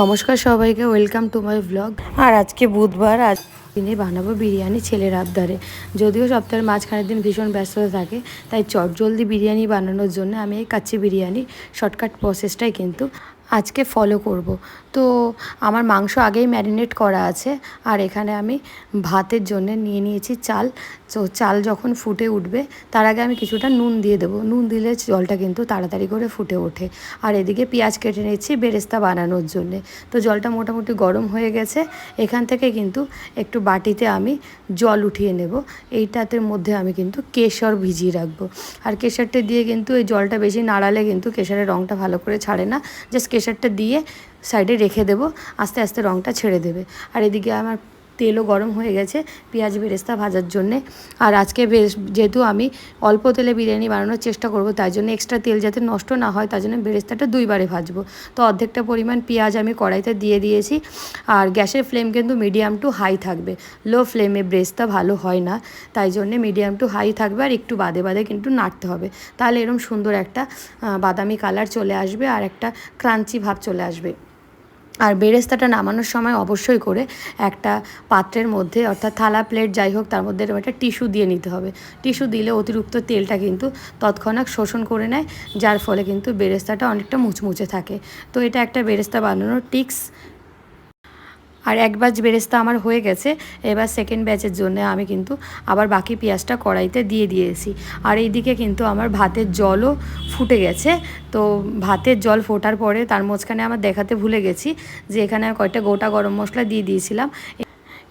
নমস্কার সবাইকে welcome to my blog আর আজকে বুধবার, আজ দিনে বানাবো বিরিয়ানি ছেলের আবদারে। যদিও সপ্তাহের মাঝখানের দিন ভীষণ ব্যস্ত থাকে, তাই চট জলদি বিরিয়ানি বানানোর জন্য আমি এই কাচ্চি বিরিয়ানি শর্টকাট প্রসেসটাই কিন্তু আজকে ফলো করব। তো আমার মাংস আগেই ম্যারিনেট করা আছে, আর এখানে আমি ভাতের জন্য নিয়ে নিয়েছি চাল। তো চাল যখন ফুটে উঠবে, তার আগে আমি কিছুটা নুন দিয়ে দেবো। নুন দিলে জলটা কিন্তু তাড়াতাড়ি করে ফুটে ওঠে। আর এদিকে পেঁয়াজ কেটে নিচ্ছি বেরেস্তা বানানোর জন্যে। তো জলটা মোটামুটি গরম হয়ে গেছে, এখান থেকে কিন্তু একটু বাটিতে আমি জল উঠিয়ে নেব। এইটাতে মধ্যে আমি কিন্তু কেশর ভিজিয়ে রাখব। আর কেশরটা দিয়ে কিন্তু এই জলটা বেশি নাড়ালে কিন্তু কেশরের রঙটা ভালো করে ছাড়ে না। জাস্ট কেশরটা দিয়ে সাইডে রেখে দেবো। আস্তে আস্তে রঙটা ছেড়ে দেবে। আর এদিকে আমার তেলও গরম হয়ে গেছে, পেঁয়াজ বেরেস্তা ভাজার জন্যে। আর আজকে বেশ যেহেতু আমি অল্প তেলে বিরিয়ানি বানানোর চেষ্টা করব, তাই জন্য এক্সট্রা তেল যাতে নষ্ট না হয় তার জন্য বেরেস্তাটা দুইবারে ভাজবো। তো অর্ধেকটা পরিমাণ পেঁয়াজ আমি কড়াইতে দিয়ে দিয়েছি। আর গ্যাসের ফ্লেম কিন্তু মিডিয়াম টু হাই থাকবে। লো ফ্লেমে ব্রেস্তা ভালো হয় না, তাই জন্যে মিডিয়াম টু হাই থাকবে আর একটু বাদে বাদে কিন্তু নাড়তে হবে। তাহলে এরকম সুন্দর একটা বাদামি কালার চলে আসবে আর একটা ক্রাঞ্চি ভাব চলে আসবে। আর বেরেস্তাটা নামানোর সময় অবশ্যই করে একটা পাত্রের মধ্যে, অর্থাৎ থালা প্লেট যাই হোক, তার মধ্যে একটা টিস্যু দিয়ে নিতে হবে। টিস্যু দিলে অতিরিক্ত তেলটা কিন্তু তৎক্ষণাৎ শোষণ করে নেয়, যার ফলে কিন্তু বেরেস্তাটা অনেকটা মুচমুচে থাকে। তো এটা একটা বেরেস্তা বানানোর টিক্স আর এক ব্যাচ বেরেস্তা আমার হয়ে গেছে। এবার সেকেন্ড ব্যাচের জন্য আমি কিন্তু আবার বাকি পেঁয়াজটা কড়াইতে দিয়ে দিয়েছি। আর এইদিকে কিন্তু আমার ভাতের জলও ফুটে গেছে। তো ভাতের জল ফোটার পরে তার মাঝখানে আমার দেখাতে ভুলে গেছি যে এখানে কয়েকটা গোটা গরম মশলা দিয়ে দিয়েছিলাম।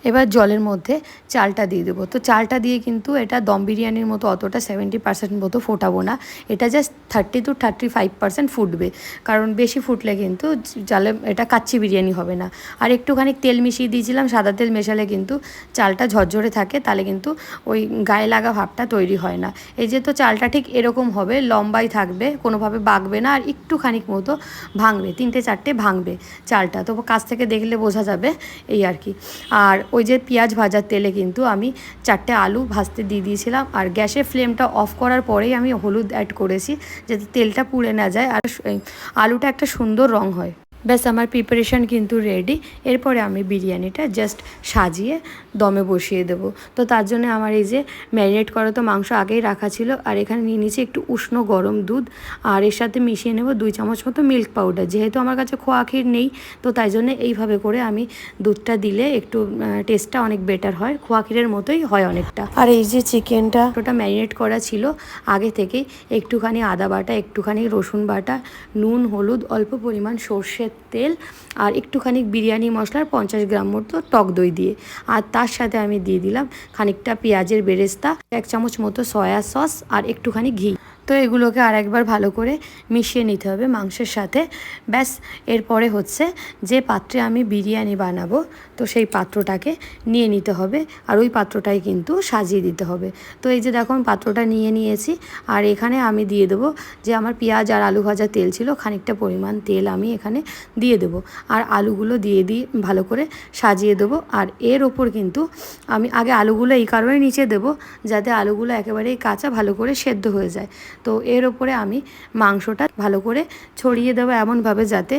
এবার জলের মধ্যে চালটা দিয়ে দেবো। তো চালটা দিয়ে কিন্তু এটা দম বিরিয়ানির মতো অতটা সেভেন্টি পার্সেন্ট মতো ফোটাবো না। এটা just thirty two thirty five percent ফুটবে। কারণ বেশি ফুটলে কিন্তু চালে এটা কাচ্চি বিরিয়ানি হবে না। আর একটুখানি তেল মিশিয়ে দিয়েছিলাম, সাদা তেল মেশালে কিন্তু চালটা ঝরঝরে থাকে, তাহলে কিন্তু ওই গায়ে লাগা ভাবটা তৈরি হয় না। এই যে তো চালটা ঠিক এরকম হবে, লম্বাই থাকবে, কোনোভাবে বাগবে না, আর একটুখানিক মতো ভাঙবে, তিনটে চারটে ভাঙবে চালটা। তো কাছ থেকে দেখলে বোঝা যাবে এই আর কি। আর ওই যে পেঁয়াজ ভাজার তেলে কিন্তু আমি চারটে আলু ভাজতে দিয়ে দিয়েছিলাম। আর গ্যাসের ফ্লেমটা অফ করার পরেই আমি হলুদ অ্যাড করেছি, যাতে তেলটা পুড়ে না যায়। আর আলুটা একটা সুন্দর রং হয়। ব্যাস, আমার প্রিপারেশান কিন্তু রেডি এরপরে আমি বিরিয়ানিটা জাস্ট সাজিয়ে দমে বসিয়ে দেবো। তো তার জন্য আমার এই যে ম্যারিনেট করা তো মাংস আগেই রাখা ছিল, আর এখানে নিয়ে নিয়েছি একটু উষ্ণ গরম দুধ, আর এর সাথে মিশিয়ে নেব দুই চামচ মতো মিল্ক পাউডার যেহেতু আমার কাছে খোয়া ক্ষীর নেই, তো তাই জন্য এইভাবে করে আমি দুধটা দিলে একটু টেস্টটা অনেক বেটার হয়, খোয়া ক্ষীরের মতোই হয় অনেকটা। আর এই যে চিকেনটা ওটা ম্যারিনেট করা ছিল, আগে থেকেই একটুখানি আদা বাটা, একটুখানি রসুন বাটা, নুন, হলুদ, অল্প পরিমাণ সর্ষের তেল আর একটুখানি বিরিয়ানি মশলার পঞ্চাশ গ্রাম মতো টক দই দিয়ে। আর তার সাথে আমি দিয়ে দিলাম খানিকটা পেঁয়াজের বেরেস্তা, এক চামচ মতো সয়া সস আর একটুখানি ঘি। তো এগুলোকে আর একবার ভালো করে মিশিয়ে নিতে হবে মাংসের সাথে। ব্যাস, এরপরে হচ্ছে যে পাত্রে আমি বিরিয়ানি বানাবো, তো সেই পাত্রটাকে নিয়ে নিতে হবে আর ওই পাত্রটাই কিন্তু সাজিয়ে দিতে হবে। তো এই যে দেখো, আমি পাত্রটা নিয়ে নিয়েছি আর এখানে আমি দিয়ে দেবো যে আমার পেঁয়াজ আর আলু ভাজা তেল ছিল, খানিকটা পরিমাণ তেল আমি এখানে দিয়ে দেবো। আর আলুগুলো দিয়ে দিয়ে ভালো করে সাজিয়ে দেবো আর এর ওপর কিন্তু আমি আগে আলুগুলো এই কারণে নিচে দেবো যাতে আলুগুলো একেবারেই কাঁচা ভালো করে সেদ্ধ হয়ে যায়। তো এর ওপরে আমি মাংসটা ভালো করে ছড়িয়ে দেবো এমনভাবে যাতে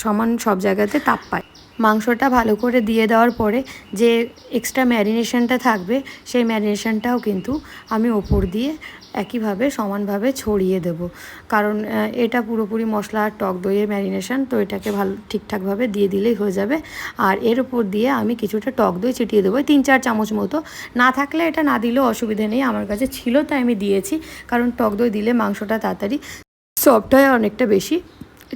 সমান সব জায়গাতে তাপ পায়। মাংসটা ভালো করে দিয়ে দেওয়ার পরে যে এক্সট্রা ম্যারিনেশনটা থাকবে, সেই ম্যারিনেশনটাও কিন্তু আমি ওপর দিয়ে একইভাবে সমানভাবে ছড়িয়ে দেব। কারণ এটা পুরোপুরি মশলা আর টক দইয়ের ম্যারিনেশন তো এটাকে ভালো ঠিকঠাকভাবে দিয়ে দিলেই হয়ে যাবে। আর এর উপর দিয়ে আমি কিছুটা টক দই ছিটিয়ে দেবো তিন চার চামচ মতো। না থাকলে এটা না দিলেও অসুবিধা নেই, আমার কাছে ছিল তাই আমি দিয়েছি। কারণ টক দই দিলে মাংসটা তাড়াতাড়ি সফট হয় অনেকটা বেশি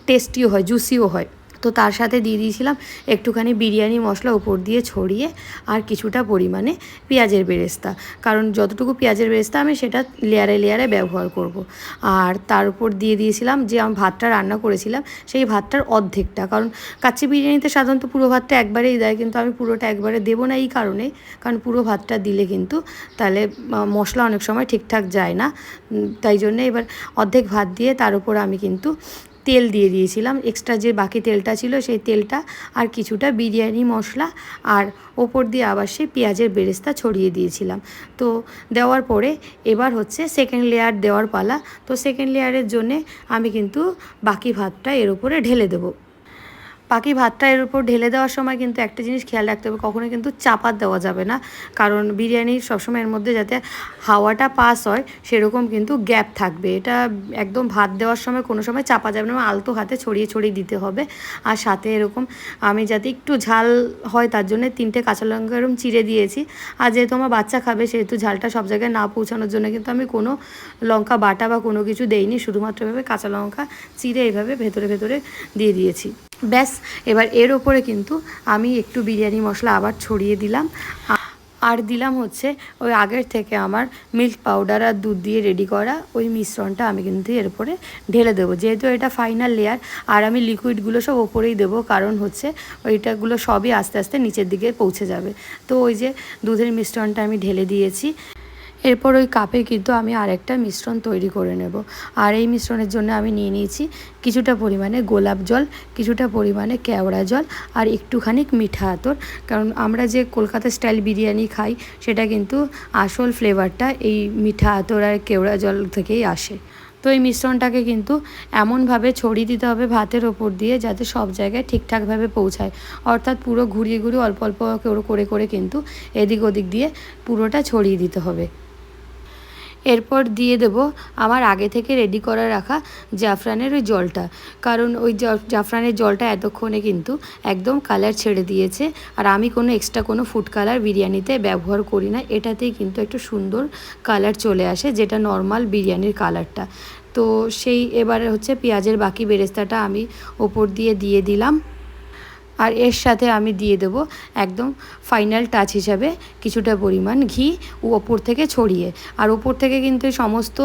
টেস্টিও হয় জুসিও হয়। তো তার সাথে দিয়ে দিয়েছিলাম একটুখানি বিরিয়ানি মশলা উপর দিয়ে ছড়িয়ে আর কিছুটা পরিমাণে পেঁয়াজের বেরেস্তা। কারণ যতটুকু পেঁয়াজের বেরেস্তা আমি সেটা লেয়ারে লেয়ারে ব্যবহার করব। আর তার উপর দিয়ে দিয়েছিলাম যে আমি ভাতটা রান্না করেছিলাম সেই ভাতটার অর্ধেকটা। কারণ কাচ্চি বিরিয়ানিতে সাধারণত পুরো ভাতটা একবারেই দেয়, কিন্তু আমি পুরোটা একবারে দেবো না এই কারণে। কারণ পুরো ভাতটা দিলে কিন্তু তাহলে মশলা অনেক সময় ঠিকঠাক যায় না। তাই জন্য এবার অর্ধেক ভাত দিয়ে তার উপর আমি কিন্তু তেল দিয়ে দিয়েছিলাম। এক্সট্রা যে বাকি তেলটা ছিল সেই তেলটা আর কিছুটা বিরিয়ানি, মশলা আর ওপর দিয়ে আবার সেই পেঁয়াজের বেরেস্তা ছড়িয়ে দিয়েছিলাম। তো দেওয়ার পরে এবার হচ্ছে সেকেন্ড লেয়ার দেওয়ার পালা। তো সেকেন্ড লেয়ারের জন্যে আমি কিন্তু বাকি ভাতটা এর উপরে ঢেলে দেবো। বাকি ভাতটা এর উপর ঢেলে দেওয়ার সময় কিন্তু একটা জিনিস খেয়াল রাখতে হবে কখনো কিন্তু চাপা দেওয়া যাবে না। কারণ বিরিয়ানি সবসময় এর মধ্যে যাতে হাওয়াটা পাস হয়, সেরকম কিন্তু গ্যাপ থাকবে। এটা একদম ভাত দেওয়ার সময় কোনো সময় চাপা যাবে না, আলতো হাতে ছড়িয়ে ছড়িয়ে দিতে হবে। আর সাথে এরকম আমি যাতে একটু ঝাল হয়, তার জন্য তিনটে কাঁচা লঙ্কা এরকম চিড়ে দিয়েছি। আর যেহেতু আমার বাচ্চা খাবে, সেহেতু ঝালটা সব জায়গায় না পৌঁছানোর জন্য কিন্তু আমি কোনো লঙ্কা বাটা বা কোনো কিছু দেইনি, শুধুমাত্র এভাবে কাঁচা লঙ্কা চিড়ে এইভাবে ভেতরে ভেতরে দিয়ে দিয়েছি। ব্যাস, এবার এর ওপরে কিন্তু আমি একটু বিরিয়ানি মশলা আবার ছড়িয়ে দিলাম। আর দিলাম হচ্ছে ওই আগের থেকে আমার মিল্ক পাউডার আর দুধ দিয়ে রেডি করা ওই মিশ্রণটা আমি কিন্তু এর উপরে ঢেলে দেবো। যেহেতু এটা ফাইনাল লেয়ার আর আমি লিকুইডগুলো সব ওপরেই দেবো, কারণ হচ্ছে ওইটাগুলো সবই আস্তে আস্তে নিচের দিকে পৌঁছে যাবে। তো ওই যে দুধের মিশ্রণটা আমি ঢেলে দিয়েছি। এরপর ওই কাপে কিন্তু আমি আরেকটা মিশ্রণ তৈরি করে নেব। আর এই মিশ্রণের জন্য আমি নিয়ে নিয়েছি কিছুটা পরিমাণে গোলাপ জল, কিছুটা পরিমাণে কেওড়া জল আর একটুখানি মিঠা আতর। কারণ আমরা যে কলকাতা স্টাইল বিরিয়ানি খাই, সেটা কিন্তু আসল ফ্লেভারটা এই মিঠা আতর আর কেওড়া জল থেকেই আসে। তো এই মিশ্রণটাকে কিন্তু এমনভাবে ছড়িয়ে দিতে হবে ভাতের ওপর দিয়ে যাতে সব জায়গায় ঠিকঠাকভাবে পৌঁছায়। অর্থাৎ পুরো ঘুরিয়ে ঘুরিয়ে অল্প অল্প করে করে কিন্তু এদিক ওদিক দিয়ে পুরোটা ছড়িয়ে দিতে হবে। এরপর দিয়ে দেব আমার আগে থেকে রেডি করে রাখা জাফরানের ওই জলটা। কারণ ওই জাফরানের জলটা এতক্ষণে কিন্তু একদম কালার ছেড়ে দিয়েছে। আর আমি কোনো এক্সট্রা কোনো ফুড কালার বিরিয়ানিতে ব্যবহার করি না। এটাতেই কিন্তু একটু সুন্দর কালার চলে আসে, যেটা নর্মাল বিরিয়ানির কালারটা তো সেই এবারে হচ্ছে পেঁয়াজের বাকি বেরেস্তাটা আমি ওপর দিয়ে দিয়ে দিলাম। আর এর সাথে আমি দিয়ে দেবো একদম ফাইনাল টাচ হিসাবে কিছুটা পরিমাণ ঘি ওপর থেকে ছড়িয়ে। আর ওপর থেকে কিন্তু সমস্ত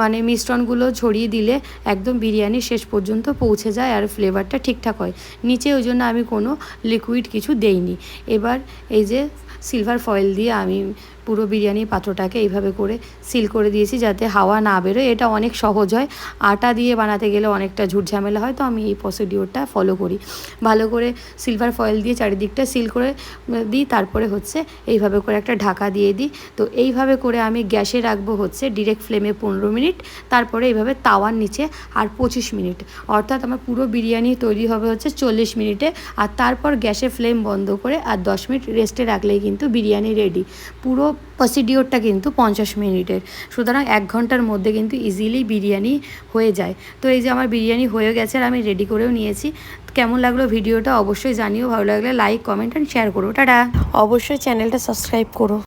মানে মিশ্রণগুলো ছড়িয়ে দিলে একদম বিরিয়ানি শেষ পর্যন্ত পৌঁছে যায় আর ফ্লেভারটা ঠিকঠাক হয়। নিচে ওই জন্য আমি কোনো লিকুইড কিছু দেইনি। এবার এই যে সিলভার ফয়েল দিয়ে আমি পুরো বিরিয়ানি পাত্রটাকে এইভাবে করে সিল করে দিয়েছি যাতে হাওয়া না বেরোয়। এটা অনেক সহজ হয়। আটা দিয়ে বানাতে গেলে অনেকটা ঝামেলা হয়, তো আমি এই প্রসিডিওরটা ফলো করি। ভালো করে সিলভার ফয়েল দিয়ে চারিদিকটা সিল করে দিই, তারপরে হচ্ছে এইভাবে করে একটা ঢাকা দিয়ে দিই। তো এইভাবে করে আমি গ্যাসে রাখব হচ্ছে ডিরেক্ট ফ্লেমে পনেরো মিনিট, তারপরে এইভাবে তাওয়ার নিচে আর পঁচিশ মিনিট। অর্থাৎ আমার পুরো বিরিয়ানি তৈরি হবে হচ্ছে চল্লিশ মিনিটে, আর তারপর গ্যাসের ফ্লেম বন্ধ করে আর দশ মিনিট রেস্টে রাখলেই কিন্তু বিরিয়ানি রেডি পুরো প্রসিডিওরটা কিন্তু পঞ্চাশ মিনিটের। সুতরাং এক ঘণ্টার মধ্যে কিন্তু ইজিলি বিরিয়ানি হয়ে যায়। তো এই যে আমার বিরিয়ানি হয়ে গেছে আর আমি রেডি করেও নিয়েছি। কেমন লাগল ভিডিওটা অবশ্যই জানিও। ভালো লাগলে লাইক কমেন্ট অ্যান্ড শেয়ার করো। টাটা! অবশ্যই চ্যানেলটা সাবস্ক্রাইব করো।